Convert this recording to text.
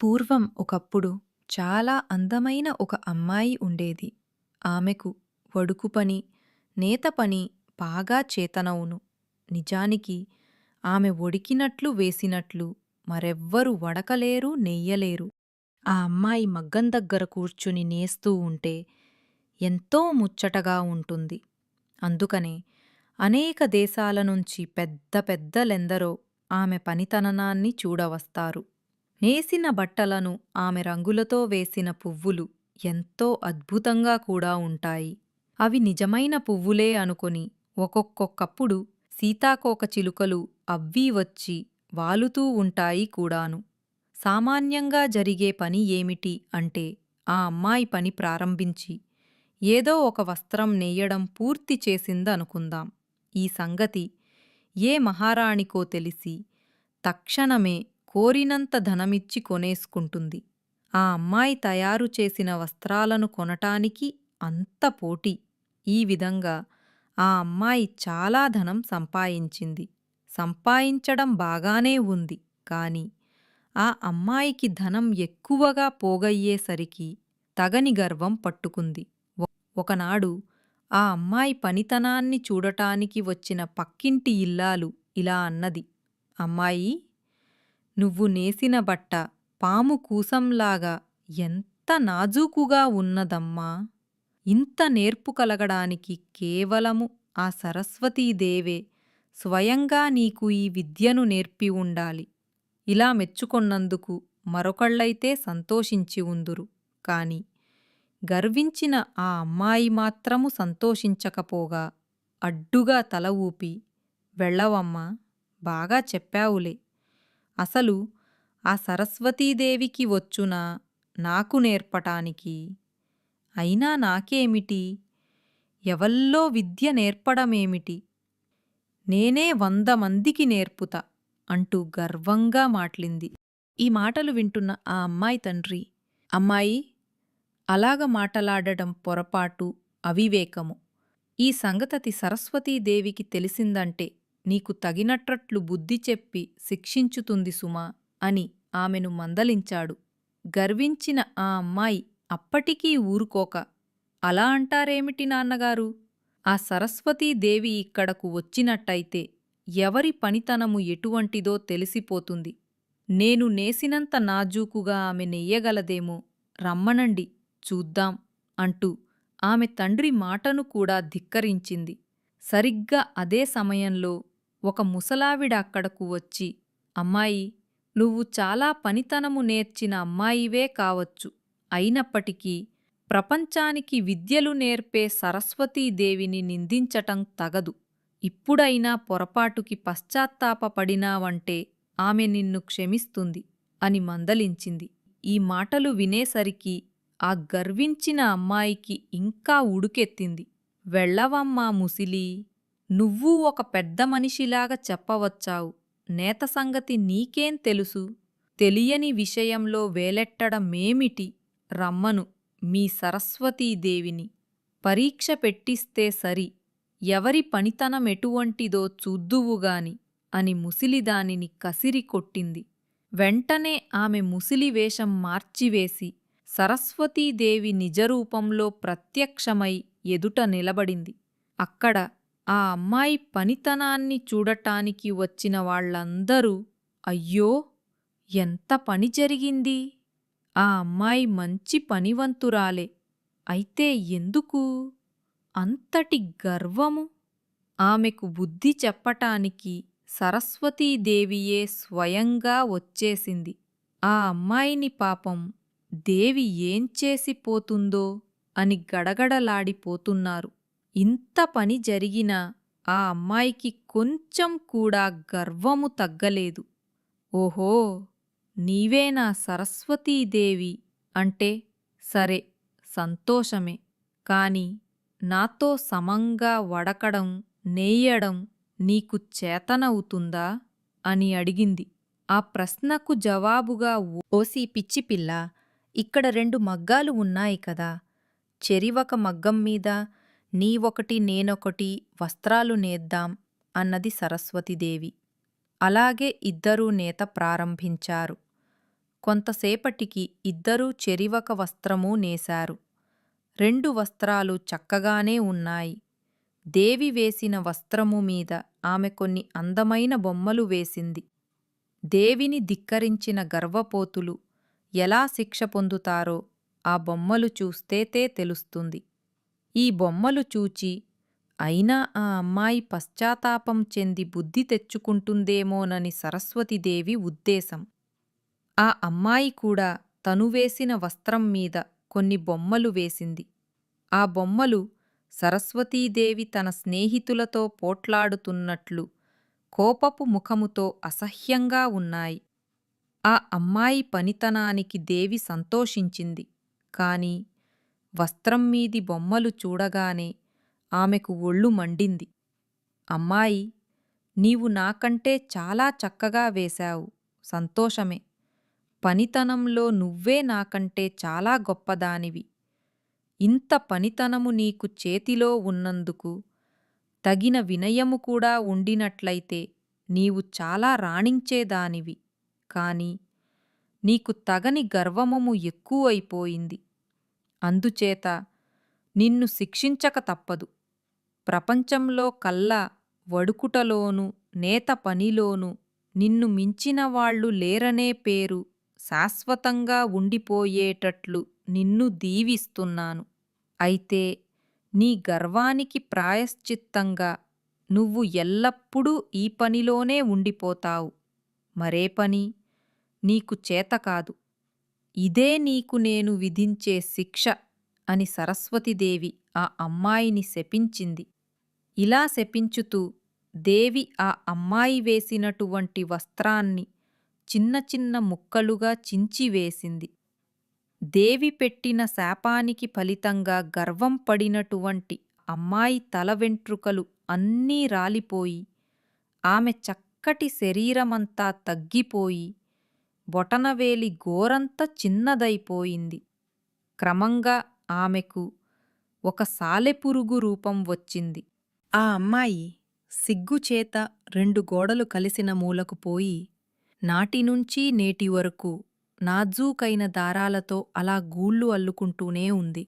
పూర్వం ఒకప్పుడు చాలా అందమైన ఒక అమ్మాయి ఉండేది. ఆమెకు వడుకు పని, నేత పని బాగా చేతనవును. నిజానికి ఆమె ఒడికినట్లు వేసినట్లు మరెవ్వరు వడకలేరు నెయ్యలేరు. ఆ అమ్మాయి మగ్గం దగ్గర కూర్చుని నేస్తూ ఉంటే ఎంతో ముచ్చటగా ఉంటుంది. అందుకనే అనేక దేశాల నుంచి పెద్ద పెద్దలెందరో ఆమె పనితననాన్ని చూడవస్తారు. నేసిన బట్టలను ఆమె రంగులతో వేసిన పువ్వులు ఎంతో అద్భుతంగా కూడా ఉంటాయి. అవి నిజమైన పువ్వులే అనుకొని ఒక్కొక్కొక్కప్పుడు సీతాకోకచిలుకలు అవ్వీ వచ్చి వాలుతూ ఉంటాయి కూడాను. సామాన్యంగా జరిగే పని ఏమిటి అంటే ఆ అమ్మాయి పని ప్రారంభించి ఏదో ఒక వస్త్రం నేయడం పూర్తి చేసిందనుకుందాం. ఈ సంగతి ఏ మహారాణికో తెలిసి తక్షణమే కోరినంత ధనమిచ్చి కొనేసుకుంటుంది. ఆ అమ్మాయి తయారు చేసిన వస్త్రాలను కొనటానికి అంత పోటీ. ఈ విధంగా ఆ అమ్మాయి చాలా ధనం సంపాయించింది. సంపాయించడం బాగానే ఉంది కాని ఆ అమ్మాయికి ధనం ఎక్కువగా పోగయ్యేసరికి తగని గర్వం పట్టుకుంది. ఒకనాడు ఆ అమ్మాయి పనితనాన్ని చూడటానికి వచ్చిన పక్కింటి ఇల్లాలు ఇలా అన్నది. అమ్మాయి నువ్వు నేసిన బట్ట పాము కూసంలాగా ఎంత నాజూకుగా ఉన్నదమ్మా! ఇంత నేర్పు కలగడానికి కేవలము ఆ సరస్వతీదేవే స్వయంగా నీకు ఈ విద్యను నేర్పి ఉండాలి. ఇలా మెచ్చుకొన్నందుకు మరొకళ్ళైతే సంతోషించి ఉందురు. కాని గర్వించిన ఆ అమ్మాయి మాత్రము సంతోషించకపోగా అడ్డుగా తల ఊపి వెళ్ళవమ్మా! బాగా చెప్పావులే. అసలు ఆ సరస్వతీదేవికి వచ్చునా నాకు నేర్పటానికి? అయినా నాకేమిటి? ఎవల్లో విద్య నేర్పడమేమిటి? నేనే వంద మందికి నేర్పుతా అంటూ గర్వంగా మాట్లింది. ఈ మాటలు వింటున్న ఆ అమ్మాయి తండ్రి అమ్మాయి అలాగ మాటలాడడం పొరపాటు, అవివేకము. ఈ సంగతతి సరస్వతీదేవికి తెలిసిందంటే నీకు తగినట్రట్లు బుద్ధి చెప్పి శిక్షించుతుంది సుమా అని ఆమెను మందలించాడు. గర్వించిన ఆ అమ్మాయి అప్పటికీ ఊరుకోక అలా అంటారేమిటి నాన్నగారూ! ఆ సరస్వతీదేవి ఇక్కడకు వచ్చినట్టయితే ఎవరి పనితనము ఎటువంటిదో తెలిసిపోతుంది. నేను నేసినంత నాజూకుగా ఆమె నెయ్యగలదేమో రమ్మనండి చూద్దాం అంటూ ఆమె తండ్రి మాటను కూడా ధిక్కరించింది. సరిగ్గా అదే సమయంలో ఒక ముసలావిడ అక్కడకు వచ్చి అమ్మాయి నువ్వు చాలా పనితనము నేర్చిన అమ్మాయివే కావచ్చు. అయినప్పటికీ ప్రపంచానికి విద్యలు నేర్పే సరస్వతీదేవిని నిందించటం తగదు. ఇప్పుడైనా పొరపాటుకి పశ్చాత్తాపపడినావంటే ఆమె నిన్ను క్షమిస్తుంది అని మందలించింది. ఈ మాటలు వినేసరికి ఆ గర్వించిన అమ్మాయికి ఇంకా ఉడుకెత్తింది. వెళ్ళవమ్మా ముసిలీ! నువ్వూ ఒక పెద్ద మనిషిలాగా చెప్పవచ్చావు. నేత సంగతి నీకేం తెలుసు? తెలియని విషయంలో వేలెట్టడమేమిటి? రమ్మను మీ సరస్వతీదేవిని. పరీక్ష పెట్టిస్తే సరి. ఎవరి పనితనమెటువంటిదో చూద్దువుగాని అని ముసిలిదానిని కసిరి కొట్టింది. వెంటనే ఆమె ముసిలి వేషం మార్చివేసి సరస్వతీదేవి నిజరూపంలో ప్రత్యక్షమై ఎదుట నిలబడింది. అక్కడ ఆ అమ్మాయి పనితనాన్ని చూడటానికి వచ్చిన వాళ్ళందరూ అయ్యో! ఎంత పని జరిగింది? ఆ అమ్మాయి మంచి పనివంతురాలే. అయితే ఎందుకు అంతటి గర్వము? ఆమెకు బుద్ధి చెప్పటానికి సరస్వతీదేవియే స్వయంగా వచ్చేసింది. ఆ అమ్మాయిని పాపం దేవి ఏం చేసిపోతుందో అని గడగడలాడిపోతున్నారు. ఇంత పని జరిగినా ఆ అమ్మాయికి కొంచెం కూడా గర్వము తగ్గలేదు. ఓహో! నీవేనా సరస్వతీదేవి అంటే సరే సంతోషమే. కాని నాతో సమంగా వడకడం, నేయడం నీకు చేతనవుతుందా? అని అడిగింది. ఆ ప్రశ్నకు జవాబుగా ఓసీ పిచ్చిపిల్ల ఇక్కడ రెండు మగ్గాలు ఉన్నాయి కదా! చెరివక మగ్గం మీద నీవొకటి నేనొకటి వస్త్రాలు నేద్దాం అన్నది సరస్వతీదేవి. అలాగే ఇద్దరూ నేత ప్రారంభించారు. కొంతసేపటికి ఇద్దరూ చెరివక వస్త్రమూ నేశారు రెండు వస్త్రాలు చక్కగానే ఉన్నాయి దేవి వేసిన వస్త్రము మీద ఆమె కొన్ని అందమైన బొమ్మలు వేసింది దేవిని ధిక్కరించిన గర్వపోతులు ఎలా శిక్ష పొందుతారో ఆ బొమ్మలు చూస్తేతే తెలుస్తుంది ఈ బొమ్మలు చూచి అయినా ఆ అమ్మాయి పశ్చాత్తాపం చెంది బుద్ధి తెచ్చుకుంటుందేమోనని సరస్వతీదేవి ఉద్దేశం. ఆ అమ్మాయి కూడా తను వేసిన వస్త్రం మీద కొన్ని బొమ్మలు వేసింది. ఆ బొమ్మలు సరస్వతీదేవి తన స్నేహితులతో పోట్లాడుతున్నట్లు కోపపు ముఖముతో అసహ్యంగా ఉన్నాయి. ఆ అమ్మాయి పనితనానికి దేవి సంతోషించింది. కాని వస్త్రం మీది బొమ్మలు చూడగానే ఆమెకు ఒళ్ళు మండింది. అమ్మాయి నీవు నాకంటే చాలా చక్కగా వేశావు సంతోషమే. పనితనంలో నువ్వే నాకంటే చాలా గొప్పదానివి. ఇంత పనితనము నీకు చేతిలో ఉన్నందుకు తగిన వినయము కూడా ఉండినట్లయితే నీవు చాలా రాణించేదానివి. కాని నీకు తగని గర్వమము ఎక్కువైపోయింది. అందుచేత నిన్ను శిక్షించక తప్పదు. ప్రపంచంలో కల్లా వడుకుటలోనూ నేత పనిలోనూ నిన్ను మించిన వాళ్ళు లేరనే పేరు శాశ్వతంగా ఉండిపోయేటట్లు నిన్ను దీవిస్తున్నాను. అయితే నీ గర్వానికి ప్రాయశ్చిత్తంగా నువ్వు ఎల్లప్పుడూ ఈ పనిలోనే ఉండిపోతావు. మరే పని నీకు చేతకాదు ఇదే నీకు నేను విధించే శిక్ష అని సరస్వతిదేవి ఆ అమ్మాయిని శపించింది. ఇలా శపించుతూ దేవి ఆ అమ్మాయి వేసినటువంటి వస్త్రాన్ని చిన్న చిన్న ముక్కలుగా చించివేసింది దేవి పెట్టిన శాపానికి ఫలితంగా గర్వం పడినటువంటి అమ్మాయి తల వెంట్రుకలు అన్నీ రాలిపోయి ఆమె చక్కటి శరీరమంతా తగ్గిపోయి బొటనవేలి గోరంత చిన్నదైపోయింది. క్రమంగా ఆమెకు ఒక సాలెపురుగు రూపం వచ్చింది. ఆ అమ్మాయి సిగ్గుచేత రెండు గోడలు కలిసిన మూలకు పోయి నాటినుంచి నేటి వరకు నాజూకైన దారాలతో అలా గూళ్ళు అల్లుకుంటూనే ఉంది.